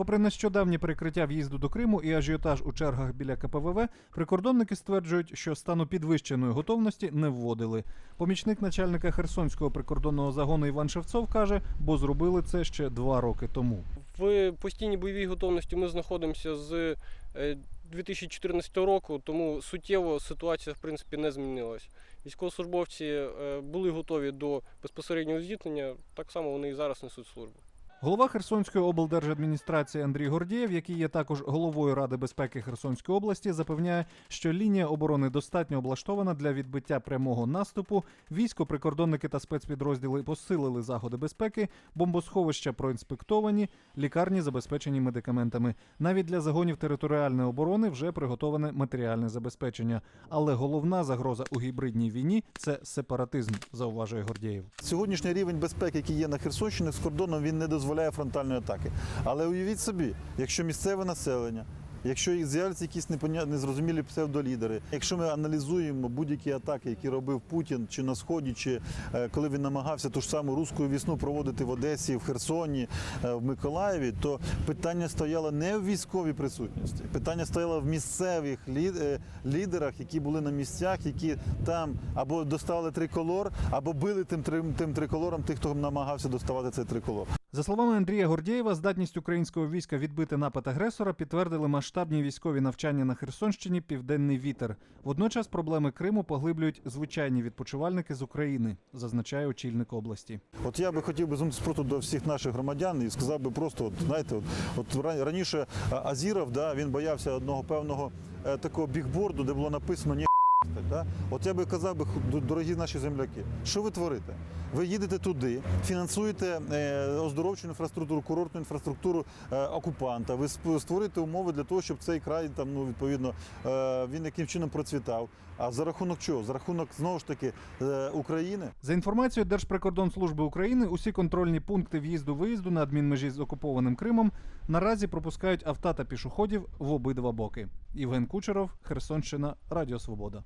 Попри нещодавнє перекриття в'їзду до Криму і ажіотаж у чергах біля КПВВ, прикордонники стверджують, що стану підвищеної готовності не вводили. Помічник начальника Херсонського прикордонного загону Іван Шевцов каже, бо зробили це ще два роки тому. В постійній бойовій готовності ми знаходимося з е, 2014 року, тому суттєво ситуація в принципі не змінилась. Військовослужбовці е, були готові до безпосереднього зіткнення, так само вони і зараз несуть службу. Голова Херсонської облдержадміністрації Андрій Гордієв, який є також головою Ради безпеки Херсонської області, запевняє, що лінія оборони достатньо облаштована для відбиття прямого наступу. Військо, прикордонники та спецпідрозділи посилили заходи безпеки, бомбосховища проінспектовані, лікарні забезпечені медикаментами. Навіть для загонів територіальної оборони вже приготоване матеріальне забезпечення. Але головна загроза у гібридній війні це сепаратизм, зауважує Гордієв. Сьогоднішній рівень безпеки, який є на Херсонщині з кордоном, він не дозволяє фронтальної атаки. Але уявіть собі, якщо місцеве населення, якщо з'являться якісь незрозумілі псевдолідери, якщо ми аналізуємо будь-які атаки, які робив Путін чи на сході, чи е, коли він намагався ту ж саму руську вісну проводити в Одесі, в Херсоні, е, в Миколаєві, то питання стояло не в військовій присутності, питання стояло в місцевих е, лідерах, які були на місцях, які там або доставали триколор, або били тим, тим триколором тих, хто намагався доставати цей триколор. За словами Андрія Гордєєва, здатність українського війська відбити напад агресора підтвердили масштабні військові навчання на Херсонщині Південний вітер. Водночас проблеми Криму поглиблюють звичайні відпочивальники з України, зазначає очільник області. От я би хотів би звернутися просто до всіх наших громадян і сказав би просто, от, знаєте, от, от ра- раніше Азіров, да, він боявся одного певного е, такого бігборду, де було написано «Ні Да? От я би казав би, дорогі наші земляки, що ви творите? Ви їдете туди, фінансуєте е, оздоровчу інфраструктуру, курортну інфраструктуру е, окупанта. Ви створюєте умови для того, щоб цей край там, ну, відповідно, е, він яким чином процвітав. А за рахунок чого? За рахунок знову ж таки України. За інформацією Держприкордонслужби України, усі контрольні пункти в'їзду-виїзду на адмінмежі з окупованим Кримом наразі пропускають авто та пішоходів в обидва боки. Євген Кучеров, Херсонщина, Радіо Свобода.